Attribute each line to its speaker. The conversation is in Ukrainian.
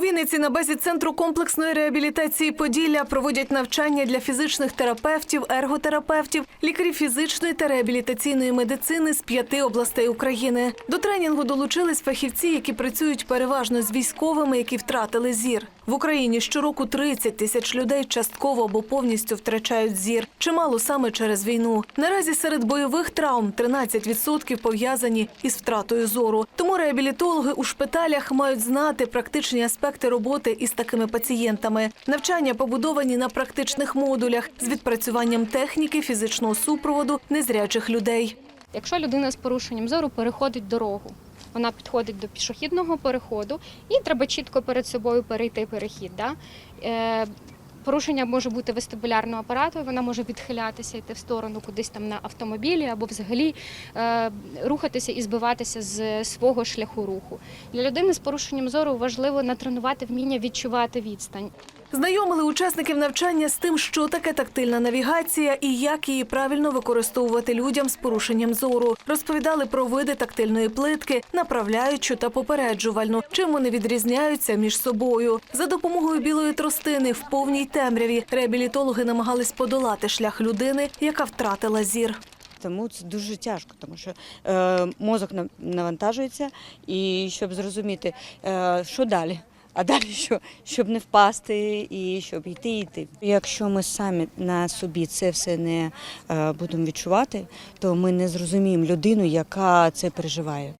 Speaker 1: Вінниці на базі центру комплексної реабілітації Поділля проводять навчання для фізичних терапевтів, ерготерапевтів, лікарів фізичної та реабілітаційної медицини з п'яти областей України. До тренінгу долучились фахівці, які працюють переважно з військовими, які втратили зір. В Україні щороку 30 тисяч людей частково або повністю втрачають зір. Чимало саме через війну. Наразі серед бойових травм 13% пов'язані із втратою зору. Тому реабілітологи у шпиталях мають знати практичні аспекти роботи із такими пацієнтами. Навчання побудовані на практичних модулях з відпрацюванням техніки фізичного супроводу незрячих людей.
Speaker 2: Якщо людина з порушенням зору переходить дорогу, вона підходить до пішохідного переходу і треба чітко перед собою перейти перехід. Да? Е, порушення може бути вестибулярного апарату, вона може відхилятися, йти в сторону кудись там на автомобілі або взагалі е, рухатися і збиватися з свого шляху руху. Для людини з порушенням зору важливо натренувати вміння відчувати відстань.
Speaker 1: Знайомили учасників навчання з тим, що таке тактильна навігація і як її правильно використовувати людям з порушенням зору. Розповідали про види тактильної плитки, направляючу та попереджувальну, чим вони відрізняються між собою. За допомогою білої тростини в повній темряві реабілітологи намагались подолати шлях людини, яка втратила зір.
Speaker 3: Тому це дуже тяжко, тому що е, мозок на- навантажується, і щоб зрозуміти, е, що далі. А далі що? Щоб не впасти і щоб йти йти. Якщо ми самі на собі це все не е, будемо відчувати, то ми не зрозуміємо людину, яка це переживає.